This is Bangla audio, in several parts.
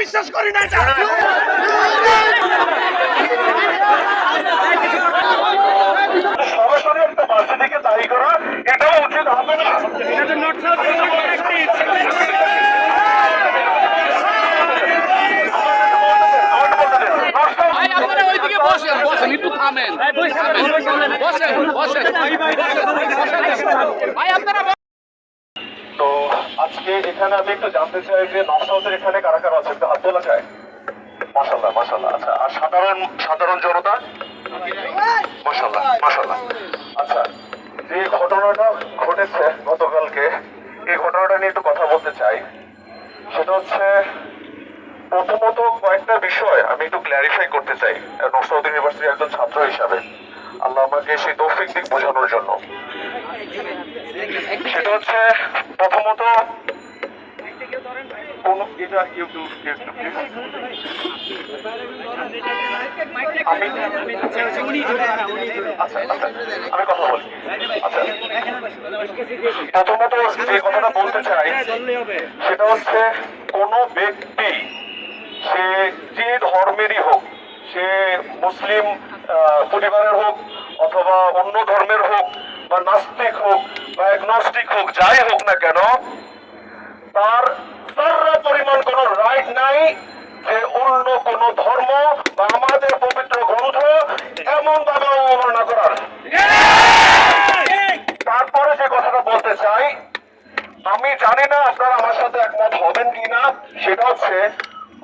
বিশ্বাস করি না এটা। সরাসরি একটা বাসে থেকে দায়ী করা এটাও উচিত হবে না ভাই, আপনারা আজকে এখানে আমি একটু জানতে চাই যে নকশাউতের এখানে কারা কারা আছে? হাত তোলা যায়। মাসাল্লাহ মাসাল্লাহ আচ্ছা আর সাধারণ সাধারণ জনতা? মাসাল্লাহ মাসাল্লাহ আচ্ছা যে ঘটনাটা ঘটেছে গতকালকে, এই ঘটনাটা নিয়ে একটু কথা বলতে চাই। সেটা হচ্ছে, প্রথমত কয়েকটা বিষয় আমি একটু ক্ল্যারিফাই করতে চাই। নকশাউদ্দ ইউনিভার্সিটির একজন ছাত্র হিসাবে। আল্লাহ আমাকে সেই তৌফিক দিক বোঝানোর জন্য। সেটা হচ্ছে প্রথমত এটা আচ্ছা আচ্ছা আমি কথা বলি। আচ্ছা। প্রথমত যে কথাটা বলতে চাই, সেটা হচ্ছে কোন ব্যক্তি, সে যে ধর্মেরই হোক, সে মুসলিম পরিবারের হোক, অথবা অন্য ধর্মের হোক বা নাস্তিক হোক বা অ্যাগনস্টিক হোক, যাই হোক না কেন, তার তার পরিমাণ কোনো রাইট নাই যে অন্য কোন ধর্ম বা আমাদের পবিত্র গ্রন্থ এমন ভাবে অবমাননা করার। তারপরে যে কথাটা বলতে চাই, আমি জানি না আপনারা আমার সাথে একমত হবেন কিনা, সেটা হচ্ছে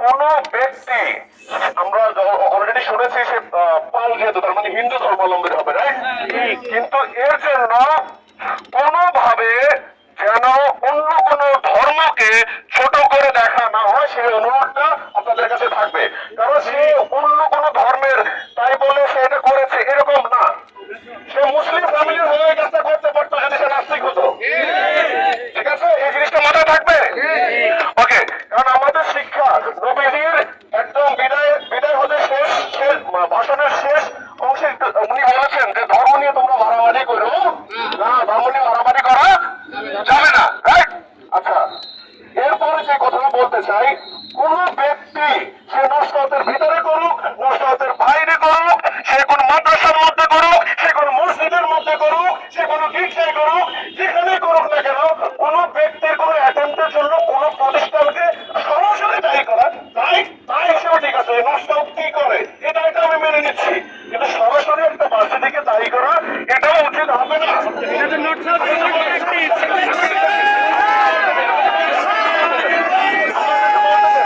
কোন ব্যক্তি আমরা অলরেডি শুনেছি সে আহ, পাল যেহেতু তার মানে হিন্দু ধর্মাবলম্বী হবে রাইট কিন্তু এর জন্য কোনোভাবে যেন অন্য কোন ধর্মকে ছোট করে দেখা না হয় সেই অনুরোধটা আপনাদের কাছে থাকবে কারণ সে অন্য কোন ধর্মের তাই বলে সে এটা করেছে এরকম না সে মুসলিম ফ্যামিলির হয়ে এই কাজটা করতে পারতো যদি সে নাস্তিক হতো ঠিক আছে এই জিনিসটা মাথায় থাকবে ওকে কারণ আমাদের শিক্ষা নবীজির একদম বিদায় বিদায় হতে শেষ শেষ ভাষণের শেষ অংশে একটু উনি বলেছেন যে ধর্ম নিয়ে তোমরা মারামারি করো না ধর্ম নিয়ে মারামারি করা যাবে না রাইট আচ্ছা এরপরে যে কথাটা বলতে চাই কোন ব্যক্তি সে নষ্টতের ভিতরে করুক নষ্টতের বাইরে করুক সে কোন মাদ্রাসার মধ্যে করুক সে কোন মসজিদের মধ্যে করুক সে কোন গির্জায় করুক যেখানে করুক না কেন কোন ব্যক্তির কোন অ্যাটেম্পটের জন্য কোন প্রতিষ্ঠানকে সরাসরি দায়ী করা তাই তাই হিসেবে ঠিক আছে নষ্ট কি করে? এটা এটা আমি মেনে নিচ্ছি কিন্তু সরাসরি একটা বাসে থেকে দায়ী করা এটাও উচিত হবে না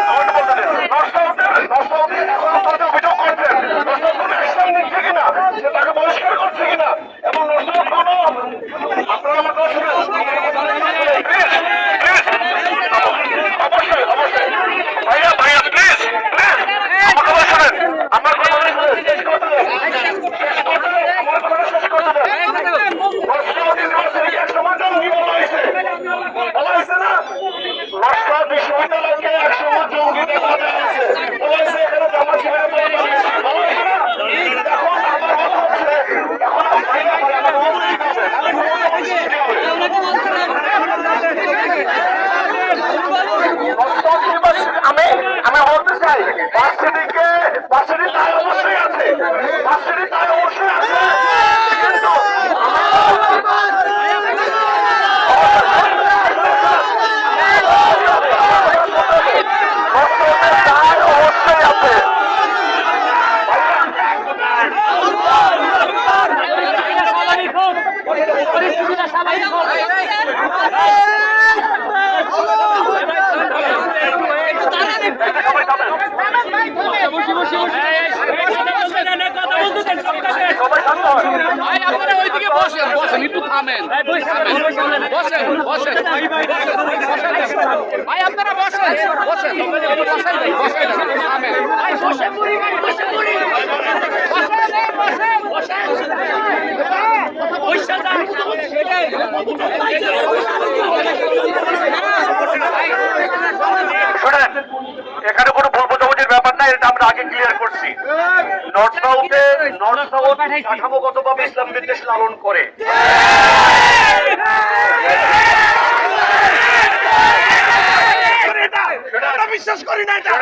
আমাকে বলতে দিন। নষ্টদের নষ্টদের এখন আপনারা অভিযোগ করছেন নষ্টদ কোনো অ্যাকশন নিচ্ছে কিনা সে তাকে বহিষ্কার করছে কিনা এবং নষ্টদ কোনো আপনারা আমার কথা শুনেন Please, please, অবশ্যই অবশ্যই ভাইয়া ভাইয়া প্লিজ প্লিজ আমার কথা শুনেন আমার কথা শুনেন শেষ করতে দেন। শেষ করতে দেন। আমার কথা শেষ করতে দেন। নষ্টদ ইউনিভার্সিটি একসময় জঙ্গি বলা হয়েছে বলা হয়েছে না নষ্টদ বিশ্ববিদ্যালয়কে একসময় জঙ্গি দেখা হয়েছে বলা হয়েছে এখানে জামা ছেড়ে বলা হয়েছে বলা হয়েছে না এখন আমার কথা হচ্ছে এখন ভাইয়া ভাইয়া আমার কথা শুনতেছে। আমি আমি ভার্সিটিকে ভার্সিটি তাই অবশ্যই আছে ভার্সিটি তাই অবশ্যই আছে কিন্তু ভার্সিটির তাই অবশ্যই আছে সবাই থামেন। সবাই শান্ত হন। ভাই আপনারা ওইদিকে বসেন বসেন একটু থামেন। বসেন বসেন ভাই আপনারা বসেন বসেন বসেন বসেন থামেন বসেন বসেন বসেন এখানে কোনো এটা আমরা আগে ক্লিয়ার করছি নর্থ সাউথে নর্থ সাউথ কাঠামোগতভাবে ইসলাম বিদ্বেষ লালন করে বিশ্বাস করি না এটা